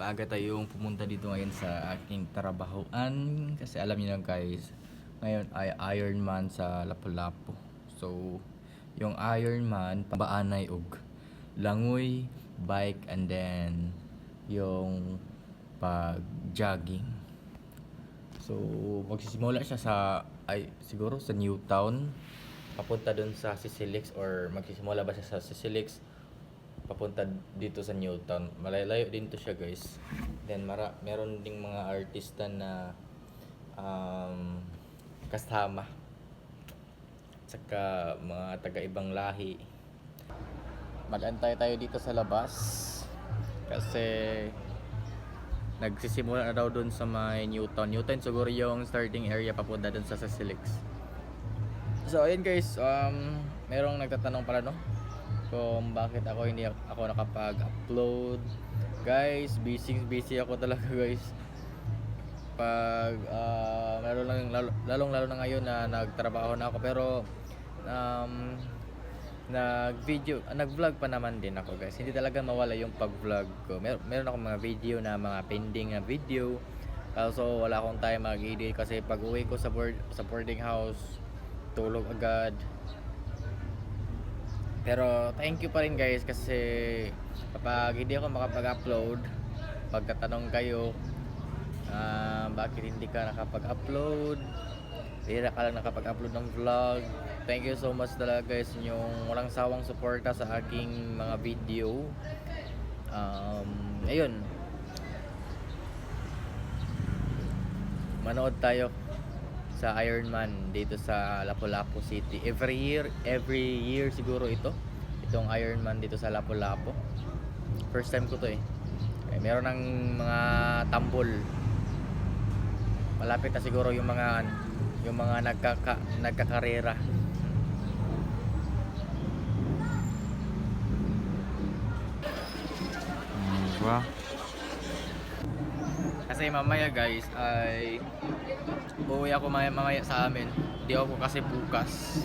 maaga tayong pumunta dito ngayon sa aking trabahoan kasi alam niyo lang guys, ngayon ay Ironman sa Lapu-Lapu. So, yung Ironman, pabaanay og langoy, bike, and then yung pag-jogging. So, magsisimula siya sa, ay, siguro sa Newtown. Papunta dun sa Sisilix or magsisimula ba siya sa Sisilix? Papunta dito sa Newtown. Malayo din to siya guys. Then, mara, meron ding mga artista na um, kasama. Saka mga taga-ibang lahi. Mag-antay tayo dito sa labas. Kasi nagsisimula na daw dun sa may Newton. Newton siguro yung starting area papunta dun sa Sasilix. So ayun guys, um, merong nagtatanong pala no kung bakit ako hindi ako nakapag-upload. Guys, busy busy ako talaga guys. Pag uh, lalo lang lalo, lalong lalo na ngayon na nagtrabaho na ako pero um, nag-video, ah, nag-vlog pa naman din ako guys. Hindi talaga mawala yung pag-vlog ko. Mer meron akong mga video na mga pending na video. Kaso wala akong time mag-edit kasi pag uwi ko sa, board, sa boarding house, tulog agad. Pero thank you pa rin guys kasi kapag hindi ako makapag-upload, pagkatanong kayo, ah, bakit hindi ka nakapag-upload, Bihira ka lang nakapag-upload ng vlog. Thank you so much talaga guys yung walang sawang suporta sa aking mga video. Um, ayun. Manood tayo sa Ironman dito sa Lapu-Lapu City. Every year, every year siguro ito. Itong Ironman dito sa Lapu-Lapu. First time ko to eh. eh meron ng mga tambol. Malapit na siguro yung mga yung mga nagkaka nagkakarera. Diba? Kasi mamaya guys ay uuwi ako mamaya, mamaya sa amin. Di ako kasi bukas.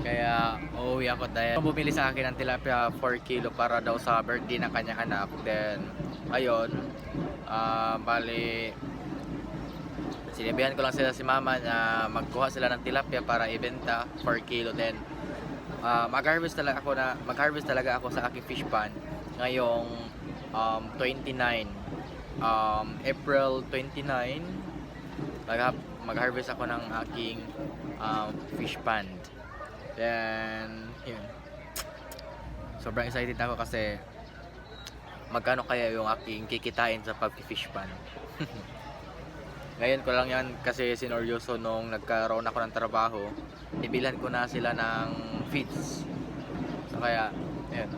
Kaya uuwi ako dahil bumili sa akin ng tilapia 4 kilo para daw sa birthday ng kanyang anak. Then ayun, ah bali sinabihan ko lang sila si mama na magkuha sila ng tilapia para ibenta 4 kilo then uh, mag-harvest talaga ako na mag-harvest talaga ako sa aking fish pan ngayong um, 29 um, April 29 mag mag-harvest ako ng aking um, fish pond then yun sobrang excited ako kasi magkano kaya yung aking kikitain sa pag-fish pan Ngayon ko lang yan kasi sinoryoso nung nagkaroon ako ng trabaho. Ibilhan ko na sila ng feeds. So kaya, ayan.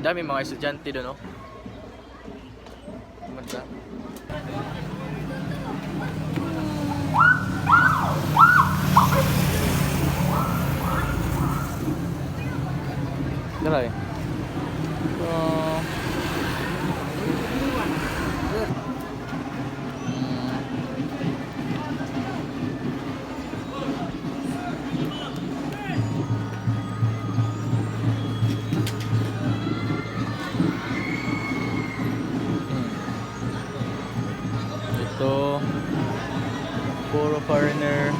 Dami mga estudyante doon, no? Maganda. Foreigner.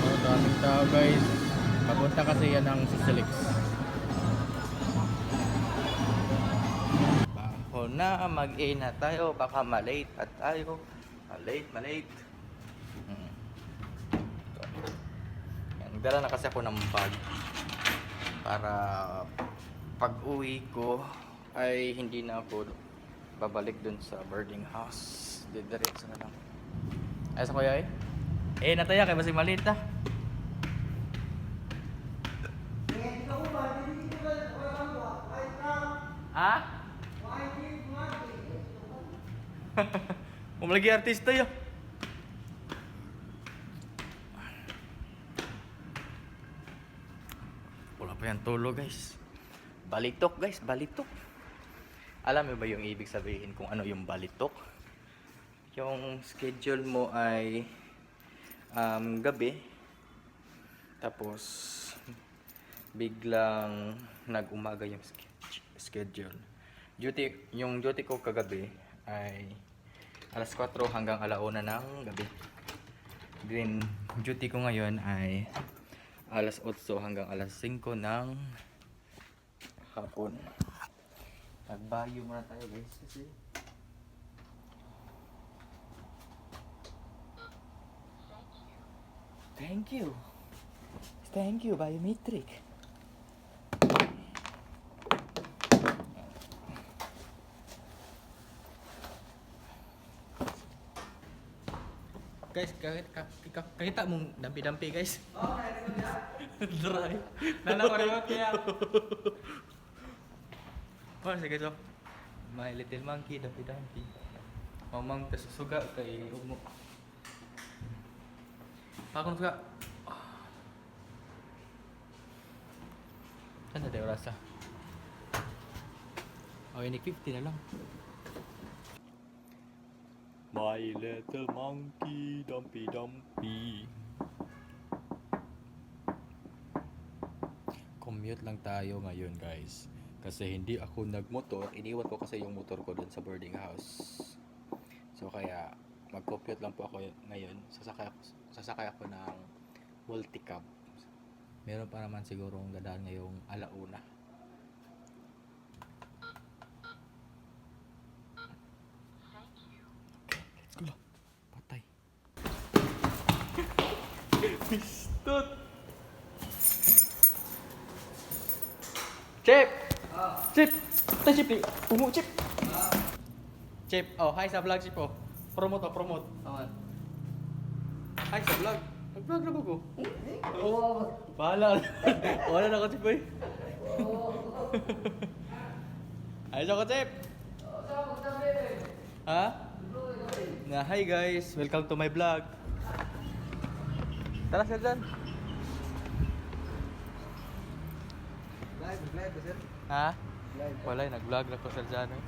Oh, daming guys. Papunta kasi yan ng Sisilix. Baho na, mag-ina tayo. Baka malate at tayo. Malate, malate. Hmm. Yan, Nagdala na kasi ako ng bag para pag uwi ko ay hindi na ako babalik dun sa boarding house. Didiretso na lang. Ay, sa kuya eh? Nataya kay basi maliit ah. Ha? Kung lagi artista yun. Pa yan tulo guys. Balitok guys, balitok. Alam mo ba yung ibig sabihin kung ano yung balitok? Yung schedule mo ay um, gabi. Tapos biglang nag-umaga yung schedule. Duty, yung duty ko kagabi ay alas 4 hanggang alauna ng gabi. Then, duty ko ngayon ay alas 8 hanggang alas 5 ng hapon. Nagbayo muna tayo guys kasi Thank you. Thank you, biometric. Guys, kahit ka, ka, kahita mong dampi-dampi guys. Oh, Dry. Nana ko remote kaya. Oh, sige so. My little monkey, dampi-dampi. Mamang kasusuga kay umo. Ako suga. Ano tayo rasa? Oh, ini 50 na lang. My little monkey, dumpy dumpy. Commute lang tayo ngayon, guys. Kasi hindi ako nagmotor. Iniwan ko kasi yung motor ko doon sa boarding house. So kaya mag-commute lang po ako ngayon. Sasakay ako, sasakay ako ng multicab. Meron pa naman siguro ang dadaan ngayong alauna. Chip! Chip! Patay Chip! Ungu Chip! Chip! Oh, hi sa vlog Chip oh. Promote oh, promote. Aman. Hi sa vlog. Nag-vlog na ba ko? Oo. Bahala. Wala na ako Chip eh. Ayos ako Chip! Ha? Na, hi guys! Welcome to my vlog. Tara sir dyan. Live, live, sir. Ha? Live. Wala, nag-vlog na ko sir dyan eh.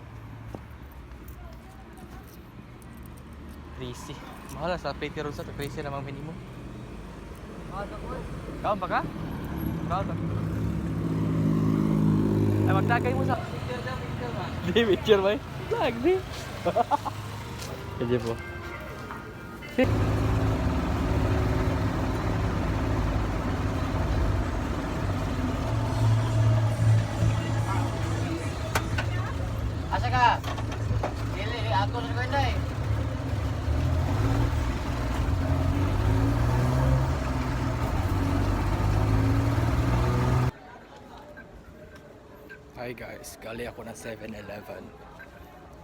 Crazy. Mahal sa Pretty Rosa, crazy namang minimum. Ah, tako. Kaon pa ka? Kaon pa. Ay, magtagay mo sa... Picture na, picture ba? Di, picture ba? Vlog, di. Kaya po. Dili, ako na kwenta eh. Hi guys, gali ako ng 7-Eleven.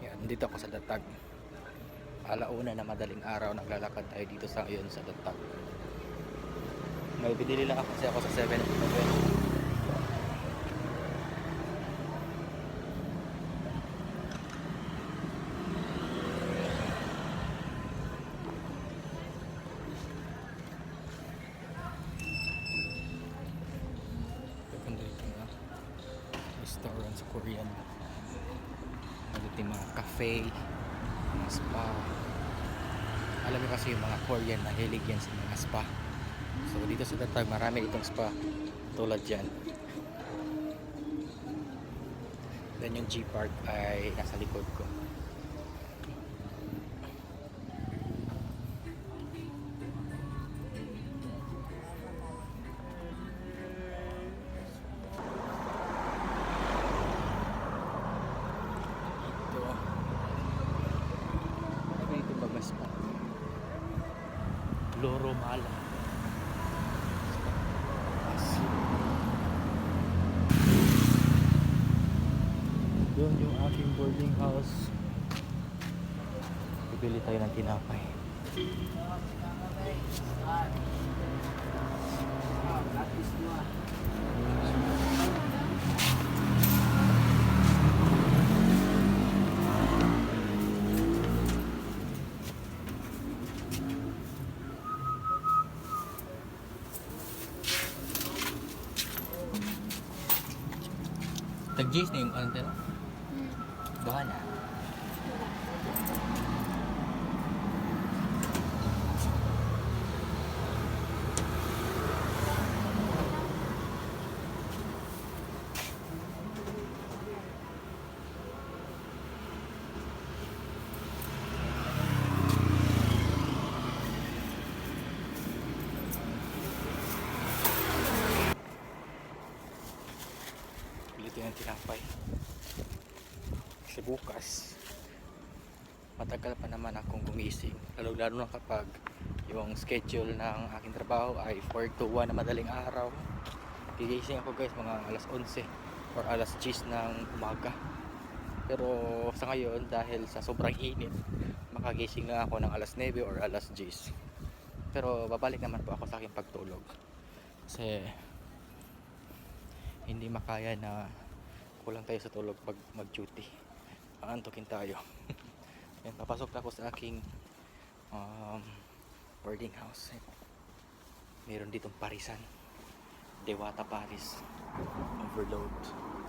Yan, dito ako sa Datag. Alauna na madaling araw, naglalakad tayo dito sa ngayon sa Datag. May binili lang ako kasi ako sa 7-Eleven. Ganda ito na restaurant sa Korean. Dito yung mga cafe, mga spa. Alam niyo kasi yung mga Korean na hilig yan sa mga spa. So dito sa Tatag marami itong spa. Tulad yan. Then yung G-Park ay nasa likod ko. Loro Mala. Doon yung aking boarding house. Bibili tayo ng tinapay. Tinapay. Ah, Jace na yung ano tayo? Ang tinapay. Kasi bukas, matagal pa naman akong gumising. Lalo lalo na kapag yung schedule ng aking trabaho ay 4 to 1 na madaling araw. Gigising ako guys mga alas 11 or alas 10 ng umaga. Pero sa ngayon dahil sa sobrang init, makagising na ako ng alas 9 or alas 10. Pero babalik naman po ako sa aking pagtulog. Kasi hindi makaya na kulang tayo sa tulog pag mag-duty. Aantokin tayo. Yan, papasok ako sa aking um, boarding house. Meron ditong parisan. Dewata Paris. Overload.